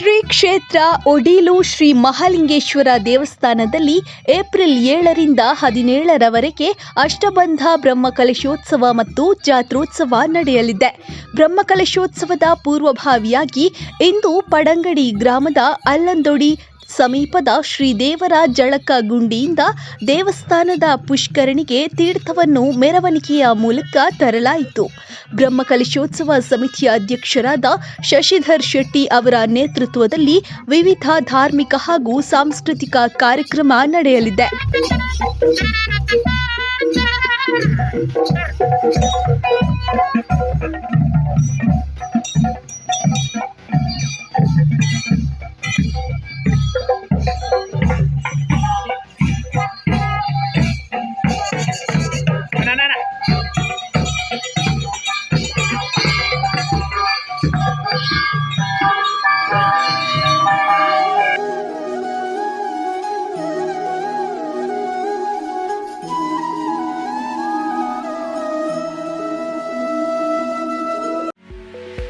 ಶ್ರೀ ಕ್ಷೇತ್ರ ಒಡೀಲು ಶ್ರೀ ಮಹಾಲಿಂಗೇಶ್ವರ ದೇವಸ್ಥಾನದಲ್ಲಿ ಏಪ್ರಿಲ್ ಏಳರಿಂದ ಹದಿನೇಳರವರೆಗೆ ಅಷ್ಟಬಂಧ ಬ್ರಹ್ಮಕಲಶೋತ್ಸವ ಮತ್ತು ಜಾತ್ರೋತ್ಸವ ನಡೆಯಲಿದೆ. ಬ್ರಹ್ಮಕಲಶೋತ್ಸವದ ಪೂರ್ವಭಾವಿಯಾಗಿ ಇಂದು ಪಡಂಗಡಿ ಗ್ರಾಮದ ಅಲ್ಲಂದೊಡಿ ಸಮೀಪದ ಶ್ರೀದೇವರ ಜಳಕ ಗುಂಡಿಯಿಂದ ದೇವಸ್ಥಾನದ ಪುಷ್ಕರಣಿಗೆ ತೀರ್ಥವನ್ನು ಮೆರವಣಿಗೆಯ ಮೂಲಕ ತರಲಾಯಿತು. ಬ್ರಹ್ಮಕಲಶೋತ್ಸವ ಸಮಿತಿಯ ಅಧ್ಯಕ್ಷರಾದ ಶಶಿಧರ್ ಶೆಟ್ಟಿ ಅವರ ನೇತೃತ್ವದಲ್ಲಿ ವಿವಿಧ ಧಾರ್ಮಿಕ ಹಾಗೂ ಸಾಂಸ್ಕೃತಿಕ ಕಾರ್ಯಕ್ರಮ ನಡೆಯಲಿದೆ.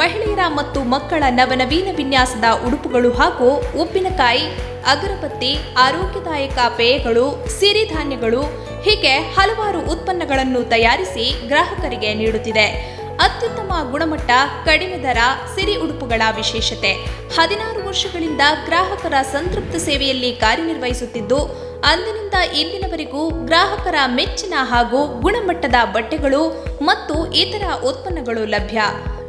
ಮಹಿಳೆಯರ ಮತ್ತು ಮಕ್ಕಳ ನವನವೀನ ವಿನ್ಯಾಸದ ಉಡುಪುಗಳು ಹಾಗೂ ಉಪ್ಪಿನಕಾಯಿ, ಅಗರಬತ್ತಿ, ಆರೋಗ್ಯದಾಯಕ ಪೇಯಗಳು, ಸಿರಿಧಾನ್ಯಗಳು, ಹೀಗೆ ಹಲವಾರು ಉತ್ಪನ್ನಗಳನ್ನು ತಯಾರಿಸಿ ಗ್ರಾಹಕರಿಗೆ ನೀಡುತ್ತಿದೆ. ಅತ್ಯುತ್ತಮ ಗುಣಮಟ್ಟ, ಕಡಿಮೆ ದರ, ಸಿರಿ ಉಡುಪುಗಳ ವಿಶೇಷತೆ. ಹದಿನಾರು ವರ್ಷಗಳಿಂದ ಗ್ರಾಹಕರ ಸಂತೃಪ್ತ ಸೇವೆಯಲ್ಲಿ ಕಾರ್ಯನಿರ್ವಹಿಸುತ್ತಿದ್ದು, ಅಂದಿನಿಂದ ಇಂದಿನವರೆಗೂ ಗ್ರಾಹಕರ ಮೆಚ್ಚಿನ ಹಾಗೂ ಗುಣಮಟ್ಟದ ಬಟ್ಟೆಗಳು ಮತ್ತು ಇತರ ಉತ್ಪನ್ನಗಳು ಲಭ್ಯ.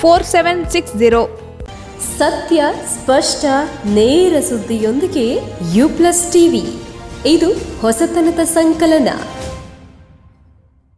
four seven six zero ಸತ್ಯ ಸ್ಪಷ್ಟ ನೇರ ಸುದ್ದಿಯೊಂದಿಗೆ ಯು ಪ್ಲಸ್ ಟಿವಿ. ಇದು ಹೊಸತನದ ಸಂಕಲನ.